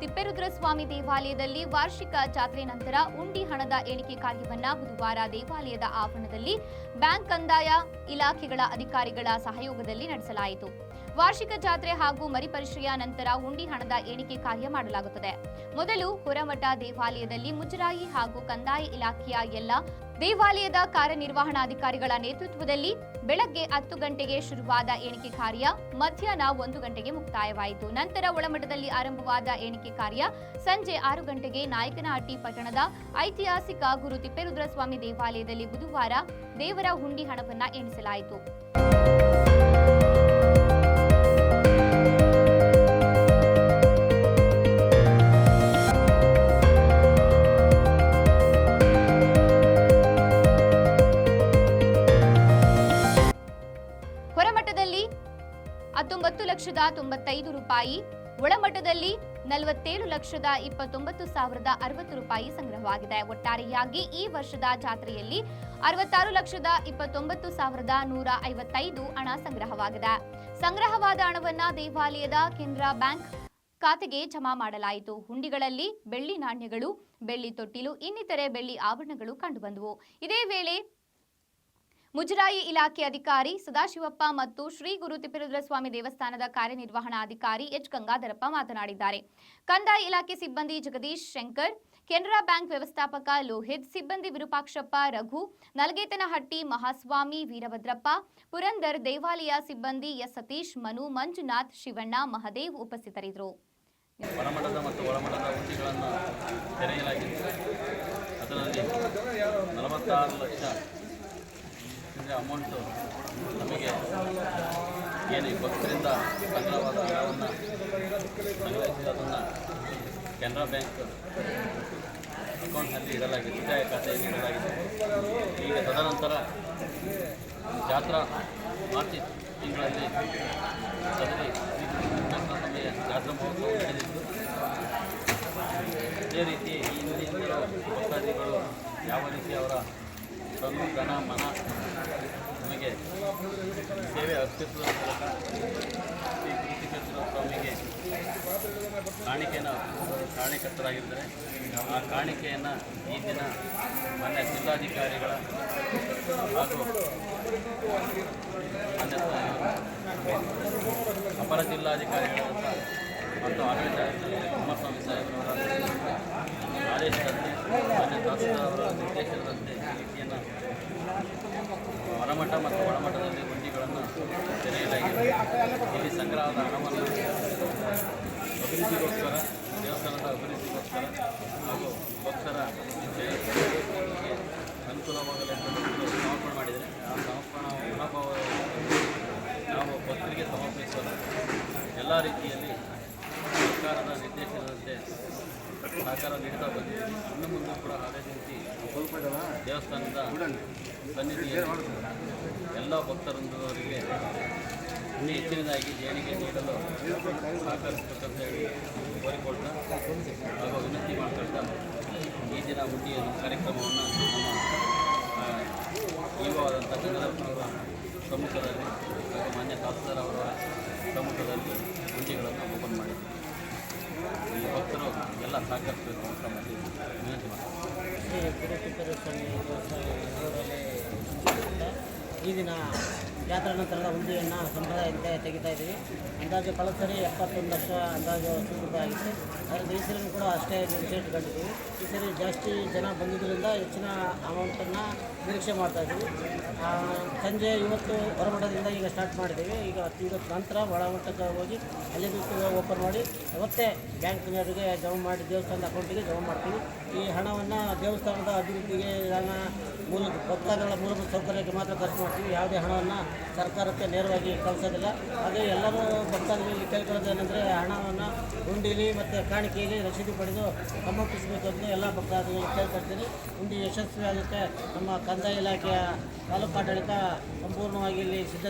ತಿಪ್ಪೇರುದ್ರ ಸ್ವಾಮಿ ದೇವಾಲಯದಲ್ಲಿ ವಾರ್ಷಿಕ ಜಾತ್ರೆ ನಂತರ ಉಂಡಿ ಹಣದ ಎಣಿಕೆ ಕಾರ್ಯವನ್ನ ಬುಧವಾರ ದೇವಾಲಯದ ಆವರಣದಲ್ಲಿ ಬ್ಯಾಂಕ್ ಕಂದಾಯ ಇಲಾಖೆಗಳ ಅಧಿಕಾರಿಗಳ ಸಹಯೋಗದಲ್ಲಿ ನಡೆಸಲಾಯಿತು. ವಾರ್ಷಿಕ ಜಾತ್ರೆ ಹಾಗೂ ಮರಿಪರಿಶ್ರೆಯ ನಂತರ ಉಂಡಿ ಹಣದ ಎಣಿಕೆ ಕಾರ್ಯ ಮಾಡಲಾಗುತ್ತದೆ. ಮೊದಲು ಹೊರಮಠ ದೇವಾಲಯದಲ್ಲಿ ಮುಜರಾಯಿ ಹಾಗೂ ಕಂದಾಯ ಇಲಾಖೆಯ ಎಲ್ಲ ದೇವಾಲಯದ ಕಾರ್ಯನಿರ್ವಹಣಾಧಿಕಾರಿಗಳ ನೇತೃತ್ವದಲ್ಲಿ ಬೆಳಗ್ಗೆ ಹತ್ತು ಗಂಟೆಗೆ ಶುರುವಾದ ಎಣಿಕೆ ಕಾರ್ಯ, ಮಧ್ಯಾಹ್ನ ಒಂದು ಗಂಟೆಗೆ ಮುಕ್ತಾಯವಾಯಿತು. ನಂತರ ಒಳಮಠದಲ್ಲಿ ಆರಂಭವಾದ ಎಣಿಕೆ ಕಾರ್ಯ, ಸಂಜೆ ಆರು ಗಂಟೆಗೆ ನಾಯಕನಹಟ್ಟಿ ಪಟ್ಟಣದ ಐತಿಹಾಸಿಕ ಗುರು ತಿಪ್ಪೇರುದ್ರಸ್ವಾಮಿ ದೇವಾಲಯದಲ್ಲಿ ಬುಧವಾರ ದೇವರ ಹುಂಡಿ ಹಣವನ್ನು ಎಣಿಸಲಾಯಿತು ಹೊರಮಠದಲ್ಲಿ ಹತ್ತೊಂಬತ್ತು ಲಕ್ಷದ ತೊಂಬತ್ತೈದು ರೂಪಾಯಿ, ಒಳಮಟ್ಟದಲ್ಲಿ ನಲವತ್ತೇಳು ಲಕ್ಷದ ಇಪ್ಪತ್ತೊಂಬತ್ತು ಸಾವಿರದ ಅರವತ್ತು ರೂಪಾಯಿ ಸಂಗ್ರಹವಾಗಿದೆ. ಒಟ್ಟಾರೆಯಾಗಿ ಈ ವರ್ಷದ ಜಾತ್ರೆಯಲ್ಲಿ ಅರವತ್ತಾರು ಲಕ್ಷದ ಇಪ್ಪತ್ತೊಂಬತ್ತು ಸಾವಿರದ ನೂರ ಐವತ್ತೈದು ಹಣ ಸಂಗ್ರಹವಾಗಿದೆ. ಸಂಗ್ರಹವಾದ ಹಣವನ್ನ ದೇವಾಲಯದ ಕೇಂದ್ರ ಬ್ಯಾಂಕ್ ಖಾತೆಗೆ ಜಮಾ ಮಾಡಲಾಯಿತು. ಹುಂಡಿಗಳಲ್ಲಿ ಬೆಳ್ಳಿ ನಾಣ್ಯಗಳು, ಬೆಳ್ಳಿ ತೊಟ್ಟಿಲು, ಇನ್ನಿತರೆ ಬೆಳ್ಳಿ ಆಭರಣಗಳು ಕಂಡುಬಂದವು. ಇದೇ ವೇಳೆ ಮುಜರಾಯಿ ಇಲಾಖೆ ಅಧಿಕಾರಿ ಸದಾಶಿವಪ್ಪ ಮತ್ತು ಶ್ರೀ ಗುರು ಸ್ವಾಮಿ ದೇವಸ್ಥಾನದ ಕಾರ್ಯನಿರ್ವಹಣಾಧಿಕಾರಿ ಎಚ್ ಗಂಗಾಧರಪ್ಪ ಮಾತನಾಡಿದ್ದಾರೆ. ಕಂದಾಯ ಇಲಾಖೆ ಸಿಬ್ಬಂದಿ ಜಗದೀಶ್ ಶಂಕರ್, ಕೆನರಾ ಬ್ಯಾಂಕ್ ವ್ಯವಸ್ಥಾಪಕ ಲೋಹಿತ್, ಸಿಬ್ಬಂದಿ ವಿರೂಪಾಕ್ಷಪ್ಪ ರಘು, ನಲಗೇತನಹಟ್ಟಿ ಮಹಾಸ್ವಾಮಿ ವೀರಭದ್ರಪ್ಪ, ಪುರಂದರ್ ದೇವಾಲಯ ಸಿಬ್ಬಂದಿ ಎಸ್ ಸತೀಶ್, ಮನು, ಮಂಜುನಾಥ್, ಶಿವಣ್ಣ, ಮಹದೇವ್ ಉಪಸ್ಥಿತರಿದ್ದರು. ಹೊರಮಠದ ಮತ್ತು ಒಳಮಠದ ಹುದ್ದೆಗಳನ್ನು ತೆರೆಯಲಾಗಿತ್ತು ಅದರಲ್ಲಿ ನಲವತ್ತಾರು ಲಕ್ಷ ಅಂದರೆ ಅಮೌಂಟು ನಮಗೆ ಏನು ಈ ಭಕ್ತರಿಂದ ಸಂಗ್ರಹವಾದ ಹಣವನ್ನು ಸಂಗ್ರಹಿಸಿ ಅದನ್ನು ಕೆನರಾ ಬ್ಯಾಂಕ್ ಅಕೌಂಟ್ನಲ್ಲಿ ಇಡಲಾಗಿದೆ, ಉಳಿತಾಯ ಖಾತೆಯಲ್ಲಿ ಇಡಲಾಗಿದೆ. ಈಗ ತದನಂತರ ಜಾತ್ರಾ ಮಾರ್ಚ್ ತಿಂಗಳಲ್ಲಿ ಸದರಿ ಸಮಯ ಜಾತ್ರಾ ಮಹೋತ್ಸವ ನಡೆದಿದ್ದು ಅದೇ ರೀತಿ ಈ ಹಿಂದಿನ ಭಕ್ತಾದಿಗಳು ಯಾವ ರೀತಿ ಅವರ ತನು ಗಣ ಮನ, ನಮಗೆ ಸೇವೆ ಅರ್ಪಿಸುವ ಮೂಲಕ ಶ್ರೀ ಕೃಷಿಕೇಶ್ವರ ಸ್ವಾಮಿಗೆ ಕಾಣಿಕೆಯನ್ನು, ಕಾಣಿಕರ್ತರಾಗಿದ್ದರೆ. ಆ ಕಾಣಿಕೆಯನ್ನು ಈ ದಿನ ಮಾನ್ಯ ಜಿಲ್ಲಾಧಿಕಾರಿಗಳ ಹಾಗೂ ಅಪರ ಜಿಲ್ಲಾಧಿಕಾರಿಗಳಾದಂಥ ಮತ್ತು ಆಡಳಿತ ಕುಮಾರಸ್ವಾಮಿ ಸಾಹೇಬರವರ ತಹಸೀಲ್ದಾರ್ ಅವರ ನಿರ್ದೇಶನದಂತೆ ಈ ರೀತಿಯನ್ನು ಹೊರಮಠ ಮತ್ತು ಒಳಮಠದಲ್ಲಿ ಗುಂಡಿಗಳನ್ನು ತೆರೆಯಲಾಗಿದೆ ಇಲ್ಲಿ ಸಂಗ್ರಹದ ಹಣವನ್ನು ಅಭಿವೃದ್ಧಿಗೋಸ್ಕರ ದೇವಸ್ಥಾನದ ಅಭಿವೃದ್ಧಿಗೋಸ್ಕರ ಹಾಗೂ ಭಕ್ತರ ಅನುಕೂಲವಾಗಲೆಂದು ಸಮರ್ಪಣೆ ಮಾಡಿದರೆ ಆ ಸಮರ್ಪಣ ಮನೋಭಾವ ನಾವು ಭಕ್ತರಿಗೆ ಸಮರ್ಪಿಸಲು ಎಲ್ಲ ರೀತಿಯಲ್ಲಿ ಸರ್ಕಾರದ ನಿರ್ದೇಶನದಂತೆ ಸಹಕಾರ ನೀಡ್ತಾ ಬಂದಿದೆ ಇನ್ನು ಮುಂದೆ ಕೂಡ ಅದೇ ರೀತಿ ದೇವಸ್ಥಾನದ ಸನ್ನಿಧಿಯಲ್ಲಿ ಎಲ್ಲ ಭಕ್ತರಂದವರಿಗೆ ಇನ್ನೂ ಹೆಚ್ಚಿನದಾಗಿ ದೇಣಿಗೆ ನೀಡಲು ಸಹಕರಿಸಬೇಕಂತ ಹೇಳಿ ಕೋರಿಕೊಳ್ತಾ ಹಾಗೂ ವಿನಂತಿ ಮಾಡ್ಕೊಳ್ತಾ ಈ ದಿನ ಹುಟ್ಟಿಯ ಕಾರ್ಯಕ್ರಮವನ್ನು ನಮ್ಮ ಈವಾದಂಥ ಚಂದ್ರಪ್ಪನವರ ಸಮ್ಮುಖದಲ್ಲಿ ಹಾಗೂ ಮಾನ್ಯ ತಹಸೀಲ್ದಾರ್ ಅವರ ಸಮ್ಮುಖದಲ್ಲಿ ಹುಂಡಿಗಳನ್ನು ಓಪನ್ ಮಾಡಿದ್ದೀವಿ ಈ ಭಕ್ತರು ಎಲ್ಲ ಸಹಕರಿಸಬೇಕು ಅಂತ ಮತ್ತೆ ವಿನಂತಿ ಮಾಡ್ತೀನಿ ಶ್ರೀ ಗುರುತಿಪ್ಪೇರು ಸ್ವಾಮಿ ದೇವಸ್ಥಾನದಲ್ಲಿ ಈ ದಿನ ಜಾತ್ರಾ ನಂತರದ ಹುಂಡಿಯನ್ನು ಸಂಪ್ರದಾಯದಂತೆ ತೆಗಿತಾ ಇದ್ದೀವಿ. ಅಂದಾಜು ಕಳೆದ ಎಪ್ಪತ್ತೊಂದು ಲಕ್ಷ ಅಂದಾಜು ಸ್ವೀಕೃತ ಆಗಿತ್ತು ಅದರಿಂದ ಈ ಕೂಡ ಅಷ್ಟೇ ನಿರೀಕ್ಷೆ ಕಂಡಿದ್ದೀವಿ. ಈ ಸರಿ ಜಾಸ್ತಿ ಜನ ಬಂದಿದ್ದರಿಂದ ಹೆಚ್ಚಿನ ಅಮೌಂಟನ್ನು ನಿರೀಕ್ಷೆ ಮಾಡ್ತಾ ಇದ್ದೀವಿ. ಸಂಜೆ ಇವತ್ತು ಹೊರಮಠದಿಂದ ಈಗ ಸ್ಟಾರ್ಟ್ ಮಾಡಿದ್ದೀವಿ. ಈಗ ಇವತ್ತು ನಂತರ ಒಳಮಟ್ಟಕ್ಕೆ ಹೋಗಿ ಅಲ್ಲಿ ಓಪನ್ ಮಾಡಿ ಅವತ್ತೇ ಬ್ಯಾಂಕ್ನವರಿಗೆ ಜಮಾ ಮಾಡಿ ದೇವಸ್ಥಾನದ ಅಕೌಂಟಿಗೆ ಜಮಾ ಮಾಡ್ತೀವಿ. ಈ ಹಣವನ್ನು ದೇವಸ್ಥಾನದ ಅಭಿವೃದ್ಧಿಗೆ ನಾನು ಮೂಲ ಭಕ್ತಾದಿಗಳ ಮೂಲಭೂತ ಸೌಕರ್ಯಕ್ಕೆ ಮಾತ್ರ ಖರ್ಚು ಮಾಡ್ತೀವಿ. ಯಾವುದೇ ಹಣವನ್ನು ಸರ್ಕಾರಕ್ಕೆ ನೇರವಾಗಿ ಕಳಿಸೋದಿಲ್ಲ. ಅದೇ ಎಲ್ಲರೂ ಭಕ್ತಾದಿಗಳಲ್ಲಿ ಕೇಳ್ಕೊಳ್ಳೋದೇನೆಂದರೆ ಹಣವನ್ನು ಹುಂಡಿಲಿ ಮತ್ತು ಕಾಣಿಕೆಯಲ್ಲಿ ರಸೀದಿ ಪಡೆದು ಕಮ್ಮಟ್ಟಿಸಬೇಕು ಅಂತ ಎಲ್ಲ ಭಕ್ತಾದಿಗಳಿಗೆ ಕೇಳ್ಕೊಳ್ತೀನಿ. ಹುಂಡಿ ಯಶಸ್ವಿಯಾಗುತ್ತೆ ನಮ್ಮ ಕಂದಾಯ ಇಲಾಖೆಯ ತಾಲೂಕು ಆಡಳಿತ ಸಂಪೂರ್ಣವಾಗಿ ಇಲ್ಲಿ ಸಿದ್ಧ